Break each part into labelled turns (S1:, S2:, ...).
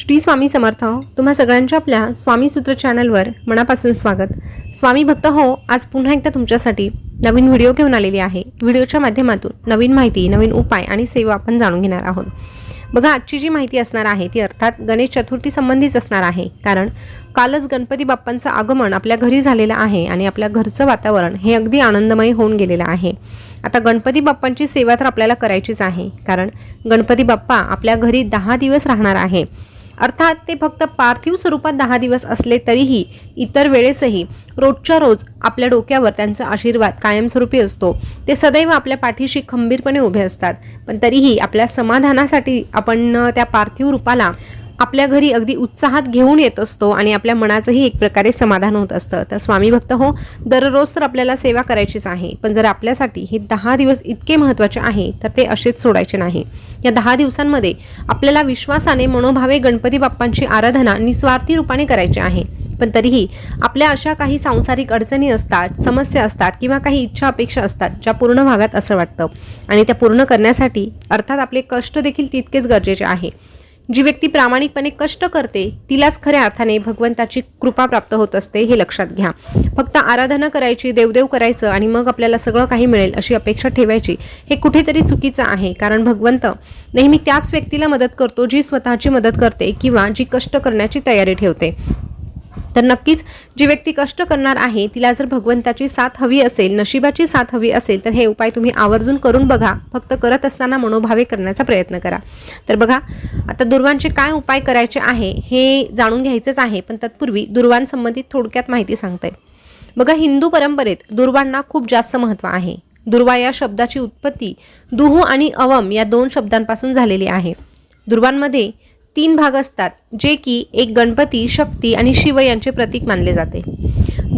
S1: श्री स्वामी समर्थ तुम्हा सगळ्यांच्या आपल्या स्वामी सूत्र चॅनलवर मनापासून स्वागत. स्वामी भक्त हो आज पुन्हा एकदा तुमच्यासाठी नवीन व्हिडिओ घेऊन आलेली आहे. व्हिडिओच्या माध्यमातून नवीन माहिती नवीन उपाय आणि सेवा आपण जाणून घेणार आहोत. बघा आजची जी माहिती असणार आहे ती अर्थात गणेश चतुर्थी संबंधीच असणार आहे. कारण कालच गणपती बाप्पांचं आगमन आपल्या घरी झालेलं आहे आणि आपल्या घरचं वातावरण हे अगदी आनंदमय होऊन गेलेलं आहे. आता गणपती बाप्पांची सेवा तर आपल्याला करायचीच आहे. कारण गणपती बाप्पा आपल्या घरी दहा दिवस राहणार आहे. अर्थात ते फक्त पार्थिव स्वरूपात दहा दिवस असले तरीही इतर वेळेसही रोजच्या रोज आपल्या डोक्यावर त्यांचा आशीर्वाद कायमस्वरूपी असतो. ते सदैव आपल्या पाठीशी खंबीरपणे उभे असतात. पण तरीही आपल्या समाधानासाठी आपण त्या पार्थिव रूपाला आपल्या घरी अगदी उत्साहात घेऊन येत असतो आणि आपल्या मनाचंही एक प्रकारे समाधान होत असतं. तर स्वामी भक्त हो दररोज तर आपल्याला सेवा करायचीच आहे. पण जर आपल्यासाठी हे दहा दिवस इतके महत्त्वाचे आहे तर ते असेच सोडायचे नाही. या दहा दिवसांमध्ये आपल्याला विश्वासाने मनोभावे गणपती बाप्पांची आराधना निस्वार्थी रूपाने करायची आहे. पण तरीही आपल्या अशा काही सांसारिक अडचणी असतात समस्या असतात किंवा काही इच्छा अपेक्षा असतात ज्या पूर्ण व्हाव्यात असं वाटतं. आणि त्या पूर्ण करण्यासाठी अर्थात आपले कष्ट देखील तितकेच गरजेचे आहे. जी व्यक्ती प्रामाणिकपणे कष्ट करते तिलाच खऱ्या अर्थाने भगवंताची कृपा प्राप्त होत असते हे लक्षात घ्या. फक्त आराधना करायची देवदेव करायचं आणि मग आपल्याला सगळं काही मिळेल अशी अपेक्षा ठेवायची हे कुठेतरी चुकीचं आहे. कारण भगवंत नेहमी त्याच व्यक्तीला मदत करतो जी स्वतःची मदत करते किंवा जी कष्ट करण्याची तयारी ठेवते. तर नक्कीच जी व्यक्ती कष्ट करणार आहे तिला जर भगवंताची साथ हवी असेल नशिबाची साथ हवी असेल तर हे उपाय तुम्ही आवर्जून करून बघा. फक्त करत असताना मनोभावे करण्याचा प्रयत्न करा. तर बघा आता दुर्वांचे काय उपाय करायचे आहे हे जाणून घ्यायचंच आहे पण तत्पूर्वी दुर्वांसंबंधित थोडक्यात माहिती सांगते. बघा हिंदू परंपरेत दुर्वांना खूप जास्त महत्त्व आहे. दुर्वा या शब्दाची उत्पत्ती दुहू आणि अवम या दोन शब्दांपासून झालेली आहे. दुर्वांमध्ये तीन भाग असतात जे की एक गणपती शक्ती आणि शिव यांचे प्रतीक मानले जाते.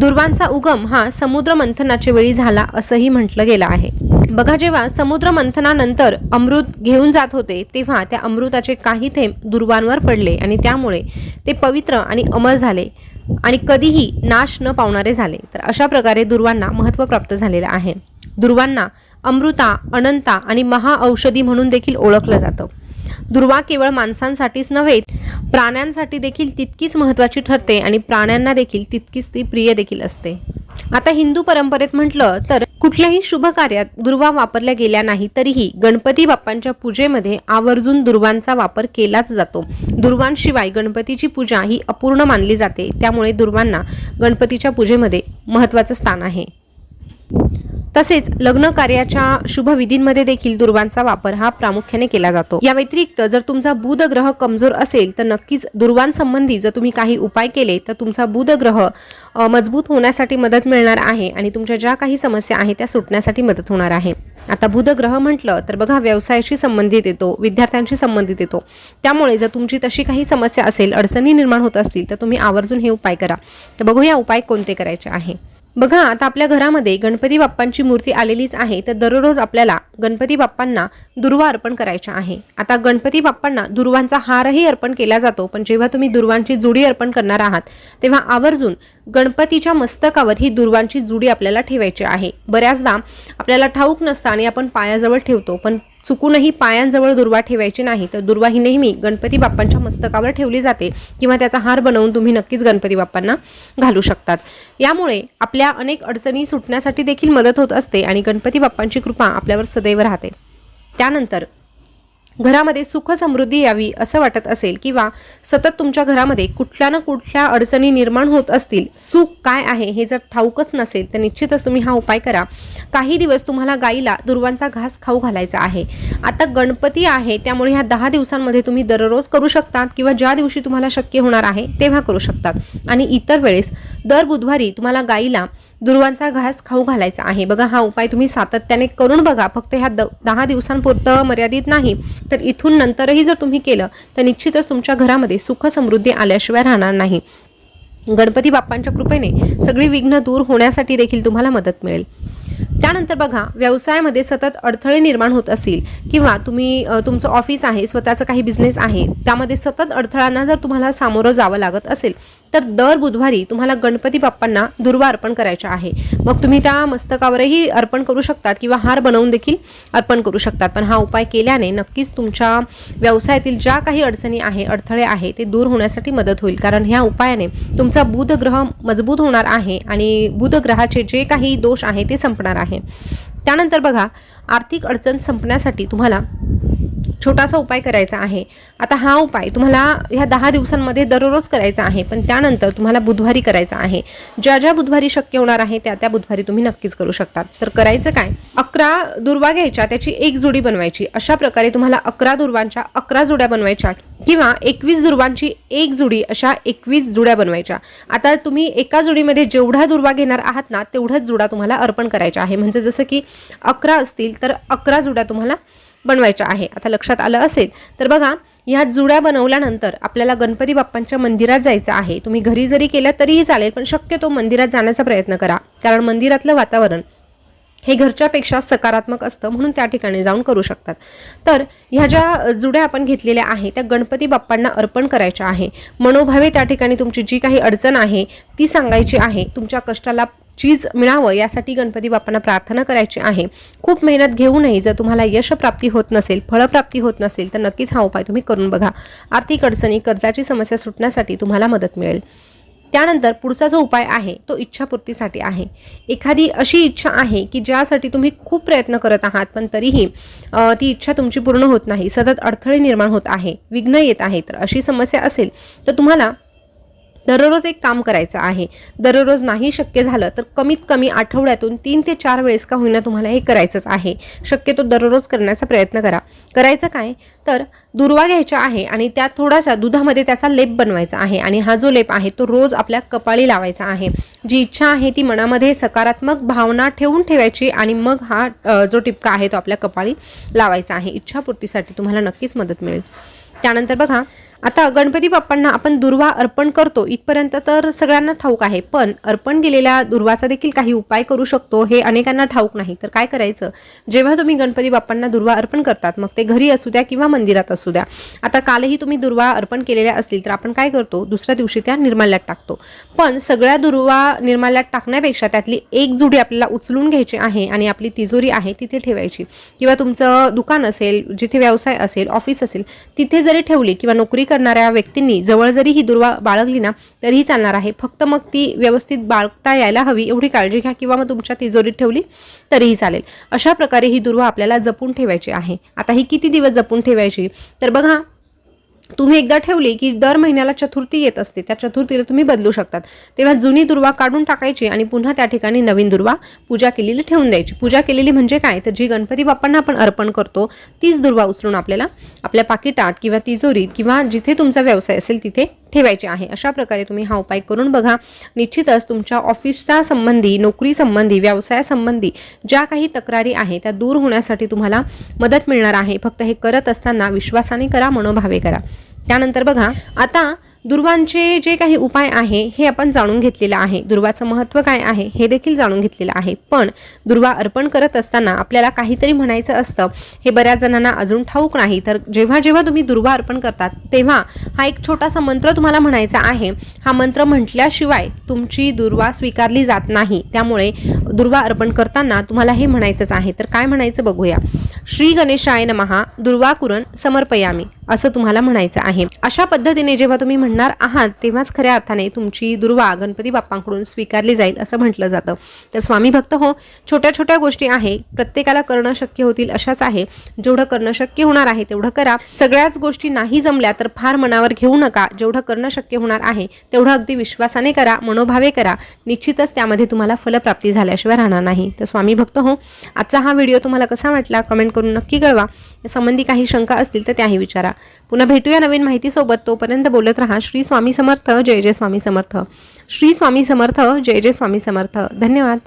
S1: दुर्वांचा उगम हा समुद्र मंथनाच्या वेळी झाला असंही म्हटलं गेलं आहे. बघा जेव्हा समुद्र मंथनानंतर अमृत घेऊन जात होते तेव्हा त्या अमृताचे काही थेंब दुर्वांवर पडले आणि त्यामुळे ते पवित्र आणि अमर झाले आणि कधीही नाश न पावणारे झाले. तर अशा प्रकारे दुर्वांना महत्त्व प्राप्त झालेलं आहे. दुर्वांना अमृता अनंता आणि महाऔषधी म्हणून देखील ओळखलं जातं. दुर्वा केवळ माणसांसाठीच नव्हे प्राण्यांसाठी देखील तितकीच महत्त्वाची ठरते आणि प्राण्यांना देखील तितकीच ती प्रिय देखील असते. आता हिंदू परंपरेत म्हटलं तर कुठल्याही शुभ कार्यात दुर्वा वापरल्या गेल्या नाही तरीही गणपती बाप्पांच्या पूजेमध्ये आवर्जून दुर्वांचा वापर केलाच जातो. दुर्वांशिवाय गणपतीची पूजा ही अपूर्ण मानली जाते त्यामुळे दुर्वांना गणपतीच्या पूजेमध्ये महत्त्वाचं स्थान आहे. तसेच लग्न कार्याच्या शुभविधींमध्ये देखील दुर्वांचा वापर हा प्रामुख्याने केला जातो. या व्यतिरिक्त जर तुमचा बुध ग्रह कमजोर असेल तर नक्कीच दुर्वांसंबंधी जर तुम्ही काही उपाय केले तर तुमचा बुध ग्रह मजबूत होण्यासाठी मदत मिळणार आहे आणि तुमच्या ज्या काही समस्या आहेत त्या सुटण्यासाठी मदत होणार आहे. आता बुध ग्रह म्हटलं तर बघा व्यवसायाशी संबंधित येतो विद्यार्थ्यांशी संबंधित येतो. त्यामुळे जर तुमची तशी काही समस्या असेल अडचणी निर्माण होत असतील तर तुम्ही आवर्जून हे उपाय करा. तर बघूया उपाय कोणते करायचे आहे. बघा आता आपल्या घरामध्ये गणपती बाप्पांची मूर्ती आलेलीच आहे तर दररोज आपल्याला गणपती बाप्पांना दुर्वा अर्पण करायच्या आहे. आता गणपती बाप्पांना दुर्वांचा हारही अर्पण केला जातो पण जेव्हा तुम्ही दुर्वांची जुडी अर्पण करणार आहात तेव्हा आवर्जून गणपतीच्या मस्तकावर ही दुर्वांची जुडी आपल्याला ठेवायची आहे. बऱ्याचदा आपल्याला ठाऊक नसतं आणि आपण पायाजवळ ठेवतो पण चुकूनही पायांजवळ दुर्वा ठेवायची नाही तर दुर्वा ही नेहमी गणपती बाप्पांच्या मस्तकावर ठेवली जाते किंवा त्याचा हार बनवून तुम्ही नक्कीच गणपती बाप्पांना घालू शकतात. यामुळे आपल्या अनेक अडचणी सुटण्यासाठी देखील मदत होत असते आणि गणपती बाप्पांची कृपा आपल्यावर सदैव राहते. त्यानंतर घरामध्ये सुख समृद्धी यावी असं वाटत असेल किंवा सतत तुमच्या घरामध्ये कुठल्या ना कुठल्या अडचणी निर्माण होत असतील सुख काय आहे हे जर ठाऊकच नसेल तर निश्चितच तुम्ही हा उपाय करा. काही दिवस तुम्हाला गाईला दुर्वांचा घास खाऊ घालायचा आहे. आता गणपती आहे त्यामुळे ह्या दहा दिवसांमध्ये तुम्ही दररोज करू शकतात किंवा ज्या दिवशी तुम्हाला शक्य होणार आहे तेव्हा करू शकतात. आणि इतर वेळेस दर बुधवारी तुम्हाला गाईला दुर्वांचा घास खाऊ घालायचा आहे. बघा हा उपाय तुम्ही सातत्याने करून बघा. फक्त ह्या द दहा दिवसांपुरतं मर्यादित नाही. तर इथून नंतरही जर तुम्ही केलं तर निश्चितच तुमच्या घरामध्ये सुख समृद्धी आल्याशिवाय राहणार नाही. गणपती बाप्पांच्या कृपेने सगळी विघ्न दूर होण्यासाठी देखील तुम्हाला मदत मिळेल. त्यानंतर बघा व्यवसायामध्ये सतत अडथळे निर्माण होत असतील किंवा तुम्ही तुमचं ऑफिस आहे स्वतःचं काही बिझनेस आहे त्यामध्ये सतत अडथळ्यांना जर तुम्हाला सामोरं जावं लागत असेल तर दर बुधवारी तुम्हाला गणपती बाप्पांना दुर्वा अर्पण करायच्या आहे. मग तुम्ही त्या मस्तकावरही अर्पण करू शकतात किंवा हार बनवून देखील अर्पण करू शकतात. पण हा उपाय केल्याने नक्कीच तुमच्या व्यवसायातील ज्या काही अडचणी आहे अडथळे आहे ते दूर होण्यासाठी मदत होईल. कारण ह्या उपायाने तुमचा बुध ग्रह मजबूत होणार आहे आणि बुध ग्रहाचे जे काही दोष आहे ते संपणार आहे. त्यानंतर बघा आर्थिक अडचण संपण्यासाठी तुम्हाला छोटासा उपाय करायचा आहे. आता हा उपाय तुम्हाला ह्या दहा दिवसांमध्ये दररोज करायचा आहे पण त्यानंतर तुम्हाला बुधवारी करायचा आहे. ज्या ज्या बुधवारी शक्य होणार आहे त्या त्या बुधवारी तुम्ही नक्कीच करू शकता तर करायचं काय? अकरा दुर्वा घ्यायच्या त्याची एक जोडी बनवायची. अशा प्रकारे तुम्हाला अकरा दुर्वांच्या अकरा जोड्या बनवायच्या किंवा एकवीस दुर्वांची एक जोडी अशा एकवीस जुड्या बनवायच्या. आता तुम्ही एका जोडीमध्ये जेवढा दुर्वा घेणार आहात ना तेवढ्याच जुडा तुम्हाला अर्पण करायच्या आहे. म्हणजे जसं की अकरा असतील तर अकरा जुड्या तुम्हाला बनवायच्या आहे. आता लक्षात आलं असेल तर बघा ह्या जुड्या बनवल्यानंतर आपल्याला गणपती बाप्पांच्या मंदिरात जायचं आहे. तुम्ही घरी जरी केल्या तरीही चालेल पण शक्यतो मंदिरात जाण्याचा प्रयत्न करा. कारण मंदिरातलं वातावरण हे घरच्यापेक्षा सकारात्मक असतं म्हणून त्या ठिकाणी जाऊन करू शकतात. तर ह्या ज्या जुड्या आपण घेतलेल्या आहे त्या गणपती बाप्पांना अर्पण करायच्या आहे. मनोभावे त्या ठिकाणी तुमची जी काही अडचण आहे ती सांगायची आहे. तुमच्या कष्टाला चीज मिळावं यासाठी गणपती बाप्पांना प्रार्थना करायची आहे. खूप मेहनत घेऊनही जर तुम्हाला यशप्राप्ती होत नसेल फळप्राप्ती होत नसेल तर नक्कीच हा उपाय तुम्ही करून बघा. आर्थिक अडचणी कर्जाची समस्या सुटण्यासाठी तुम्हाला मदत मिळेल. त्यानंतर पुढचा जो उपाय आहे तो इच्छापूर्तीसाठी आहे. एखादी अशी इच्छा आहे की ज्यासाठी तुम्ही खूप प्रयत्न करत आहात पण तरीही ती इच्छा तुमची पूर्ण होत नाही सतत अडथळे निर्माण होत आहे विघ्न येत आहे तर अशी समस्या असेल तर तुम्हाला दररोज एक काम करायचं आहे. दररोज नाही शक्य झालं तर कमीत कमी आठवड्यातून तीन ते चार वेळेस का होईना तुम्हाला हे करायचंच आहे. शक्यतो दररोज करण्याचा प्रयत्न करा. करायचं काय? तर दुर्वा घ्यायचा आहे आणि त्यात थोडासा दुधामध्ये त्याचा लेप बनवायचा आहे आणि हा जो लेप आहे तो रोज आपल्या कपाळी लावायचा आहे. जी इच्छा आहे ती मनामध्ये सकारात्मक भावना ठेवून ठेवायची आणि मग हा जो टिपका आहे तो आपल्या कपाळी लावायचा आहे. इच्छापूर्तीसाठी तुम्हाला नक्कीच मदत मिळेल. त्यानंतर बघा आता गणपती बाप्पांना आपण दुर्वा अर्पण करतो. इथपर्यंत तर सगळ्यांना ठाऊक आहे. पण अर्पण केलेल्या दुर्वाचा देखील काही उपाय करू शकतो हे अनेकांना ठाऊक नाही. तर काय करायचं? जेव्हा तुम्ही गणपती बाप्पांना दुर्वा अर्पण करतात मग ते घरी असू द्या किंवा मंदिरात असू द्या. आता कालही तुम्ही दुर्वा अर्पण केलेल्या असतील तर आपण काय करतो? दुसऱ्या दिवशी त्या निर्माल्यात टाकतो. पण सगळ्या दुर्वा निर्माल्यात टाकण्यापेक्षा त्यातली एक जुडी आपल्याला उचलून घ्यायची आहे आणि आपली तिजोरी आहे तिथे ठेवायची. किंवा तुमचं दुकान असेल जिथे व्यवसाय असेल ऑफिस असेल तिथे जरी ठेवली किंवा नोकरी करणाऱ्या व्यक्तींनी जवळ जरी ही दुर्वा बाळगली ना तरीही चालणार आहे. फक्त मग ती व्यवस्थित बाळगता यायला हवी एवढी काळजी घ्या किंवा मग तुमच्या तिजोरीत ठेवली तरीही चालेल. अशा प्रकारे ही दुर्वा आपल्याला जपून ठेवायची आहे. आता ही किती दिवस जपून ठेवायची? तर बघा तुम्ही एकदा ठेवली की दर महिन्याला चतुर्थी येत असते. त्या चतुर्थीला तुम्ही बदलू शकतात. तेव्हा जुनी दुर्वा काढून टाकायची आणि पुन्हा त्या ठिकाणी नवीन दुर्वा पूजा केलेली ठेवून द्यायची. पूजा केलेली म्हणजे काय? तर जी गणपती बाप्पांना आपण अर्पण करतो तीच दुर्वा उचलून आपल्याला आपल्या पाकिटात किंवा तिजोरीत किंवा जिथे तुमचा व्यवसाय असेल तिथे ठेवायचे आहे. अशा प्रकारे तुम्ही हा उपाय करून बघा. निश्चितच तुमच्या ऑफिसच्या संबंधी नोकरी संबंधी व्यवसायासंबंधी ज्या काही तक्रारी आहे त्या दूर होण्यासाठी तुम्हाला मदत मिळणार आहे. फक्त हे करत असताना विश्वासाने करा मनोभावे करा. त्यानंतर बघा आता दुर्वांचे जे काही उपाय आहे हे आपण जाणून घेतलेलं आहे. दुर्वाचं महत्त्व काय आहे हे देखील जाणून घेतलेलं आहे. पण दुर्वा अर्पण करत असताना आपल्याला काहीतरी म्हणायचं असतं. हे बऱ्याच जणांना अजून ठाऊक नाही. तर जेव्हा जेव्हा तुम्ही दुर्वा अर्पण करतात तेव्हा हा एक छोटासा मंत्र तुम्हाला म्हणायचा आहे. हा मंत्र म्हटल्याशिवाय तुमची दुर्वा स्वीकारली जात नाही. त्यामुळे दुर्वा अर्पण करताना तुम्हाला हे म्हणायचंच आहे. तर काय म्हणायचं बघूया. श्री गणेशाय नमहा दुर्वाकुरण समर्पयामी. असं तुम्हाला म्हणायचं आहे. अशा पद्धतीने जेव्हा तुम्ही म्हणणार आहात तेव्हाच खऱ्या अर्थाने तुमची दुर्वा गणपती बाप्पांकडून स्वीकारली जाईल असं म्हटलं जातं. तर स्वामी भक्त हो छोट्या छोट्या गोष्टी आहे प्रत्येकाला करणं शक्य होतील अशाच आहे. जेवढं करणं शक्य होणार आहे तेवढं करा. सगळ्याच गोष्टी नाही जमल्या तर फार मनावर घेऊ नका. जेवढं करणं शक्य होणार आहे तेवढं अगदी विश्वासाने करा मनोभावे करा. निश्चितच त्यामध्ये तुम्हाला फलप्राप्ती झाल्याशिवाय राहणार नाही. तर स्वामी भक्त हो आजचा हा व्हिडिओ तुम्हाला कसा वाटला? कमेंट करून नक्की कळवा. संबंधी काही शंका असतील तर त्याही विचारा. पुन्हा भेटूया नवीन माहितीसोबत. तोपर्यंत बोलत राहा. श्री स्वामी समर्थ. जय जय स्वामी समर्थ. श्री स्वामी समर्थ. जय जय स्वामी समर्थ. धन्यवाद.